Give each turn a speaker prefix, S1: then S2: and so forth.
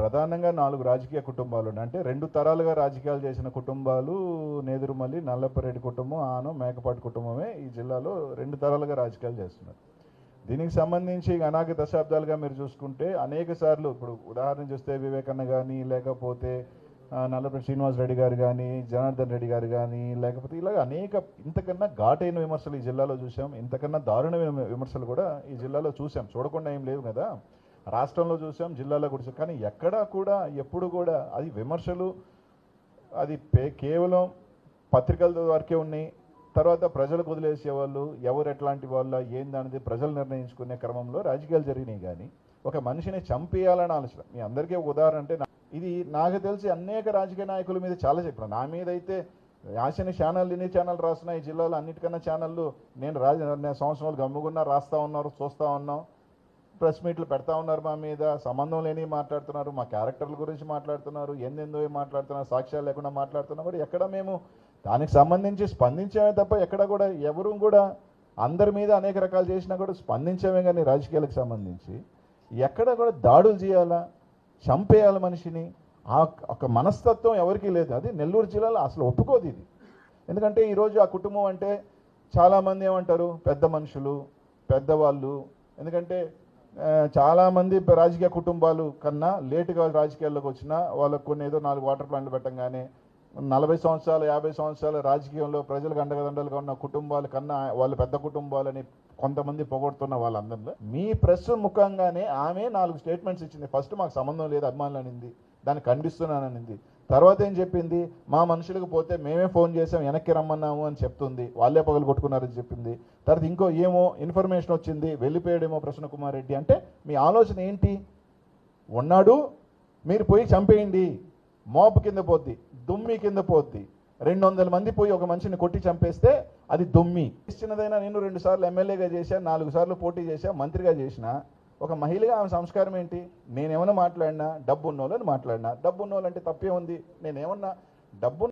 S1: ప్రధానంగా నాలుగు రాజకీయ కుటుంబాలు ఉన్నాయి. అంటే రెండు తరాలుగా రాజకీయాలు చేసిన కుటుంబాలు నేదురుమల్లి నల్లపరెడ్డి కుటుంబం ఆనం మేకపాటి కుటుంబమే ఈ జిల్లాలో రెండు తరాలుగా రాజకీయాలు చేస్తున్నారు. దీనికి సంబంధించి అనాగ దశాబ్దాలుగా మీరు చూసుకుంటే అనేక సార్లు ఇప్పుడు ఉదాహరణ చూస్తే వివేకన్న కానీ లేకపోతే నల్లపరెడ్డి శ్రీనివాస్ రెడ్డి గారు కానీ జనార్దన్ రెడ్డి గారు కానీ లేకపోతే ఇలాగ అనేక ఇంతకన్నా ఘాటైన విమర్శలు ఈ జిల్లాలో చూసాం ఇంతకన్నా దారుణమైన విమర్శలు కూడా ఈ జిల్లాలో చూసాం చూడకుండా ఏం లేవు కదా. రాష్ట్రంలో చూసాం జిల్లాలో కూడా చూసాం. కానీ ఎక్కడా కూడా ఎప్పుడు కూడా అది విమర్శలు అది పే- కేవలం పత్రికల వరకే ఉన్నాయి. తర్వాత ప్రజలకు వదిలేసేవాళ్ళు ఎవరు ఎట్లాంటి వాళ్ళ ఏందనేది ప్రజలు నిర్ణయించుకునే క్రమంలో రాజకీయాలు జరిగినాయి కానీ ఒక మనిషిని చంపేయాలని ఆలోచన. మీ అందరికీ ఒక ఉదాహరణ అంటే ఇది నాకు తెలిసి అనేక రాజకీయ నాయకుల మీద చాలా చెప్పిన. నా మీద అయితే యాసిన ఛానల్ ఎన్ని ఛానల్ రాసిన ఈ జిల్లాలో అన్నిటికన్నా ఛానళ్ళు నేను రాజ నేను సంవత్సరాలు గమ్ముగున్నా రాస్తా ఉన్నారు చూస్తూ ఉన్నాం. ప్రెస్ మీట్లు పెడతా ఉన్నారు మా మీద సంబంధం లేని మాట్లాడుతున్నారు మా క్యారెక్టర్ల గురించి మాట్లాడుతున్నారు ఎందెందో మాట్లాడుతున్నారు సాక్ష్యాలు లేకుండా మాట్లాడుతున్నా కూడా ఎక్కడ మేము దానికి సంబంధించి స్పందించామే తప్ప ఎక్కడ కూడా ఎవరు కూడా అందరి మీద అనేక రకాలు చేసినా కూడా స్పందించామే కానీ రాజకీయాలకు సంబంధించి ఎక్కడ కూడా దాడులు చేయాలా చంపేయాలి మనిషిని ఆ ఒక మనస్తత్వం ఎవరికీ లేదు. అది నెల్లూరు జిల్లాలో అసలు ఒప్పుకోదు ఇది. ఎందుకంటే ఈరోజు ఆ కుటుంబం అంటే చాలామంది ఏమంటారు? పెద్ద మనుషులు పెద్దవాళ్ళు. ఎందుకంటే చాలామంది రాజకీయ కుటుంబాలు కన్నా లేటుగా రాజకీయాల్లోకి వచ్చినా వాళ్ళకు కొన్ని ఏదో నాలుగు వాటర్ ప్లాంట్లు పెట్టంగానే నలభై సంవత్సరాలు యాభై సంవత్సరాల రాజకీయంలో ప్రజలకు అండగదండలుగా ఉన్న కుటుంబాల కన్నా వాళ్ళ పెద్ద కుటుంబాలని కొంతమంది పొగొడుతున్న వాళ్ళందరిలో మీ ప్రెస్ ముఖంగానే ఆమె నాలుగు స్టేట్మెంట్స్ ఇచ్చింది. ఫస్ట్ మాకు సంబంధం లేదు అభిమానులు అనింది. దాన్ని ఖండిస్తున్నాననింది. తర్వాత ఏం చెప్పింది? మా మనుషులకు పోతే మేమే ఫోన్ చేసాం వెనక్కి రమ్మన్నాము అని చెప్తుంది. వాళ్ళే పగలు కొట్టుకున్నారని చెప్పింది. తర్వాత ఇంకో ఏమో ఇన్ఫర్మేషన్ వచ్చింది వెళ్ళిపోయాడేమో ప్రసన్న కుమార్ రెడ్డి అంటే మీ ఆలోచన ఏంటి? ఉన్నాడు మీరు పోయి చంపేయండి. మోపు కింద పోద్ది దుమ్మి కింద పోద్ది. రెండు వందల మంది పోయి ఒక మనిషిని కొట్టి చంపేస్తే అది దుమ్మి. చిన్నదైనా నేను రెండు సార్లు ఎమ్మెల్యేగా చేశా నాలుగు సార్లు పోటీ చేశా మంత్రిగా చేసినా ఒక మహిళగా ఆమె సంస్కారం ఏంటి? నేనేమన్నా మాట్లాడినా డబ్బు ఉన్నోళ్ళని మాట్లాడినా. డబ్బు ఉన్నోళ్ళంటే తప్పే ఉంది నేనేమన్నా డబ్బు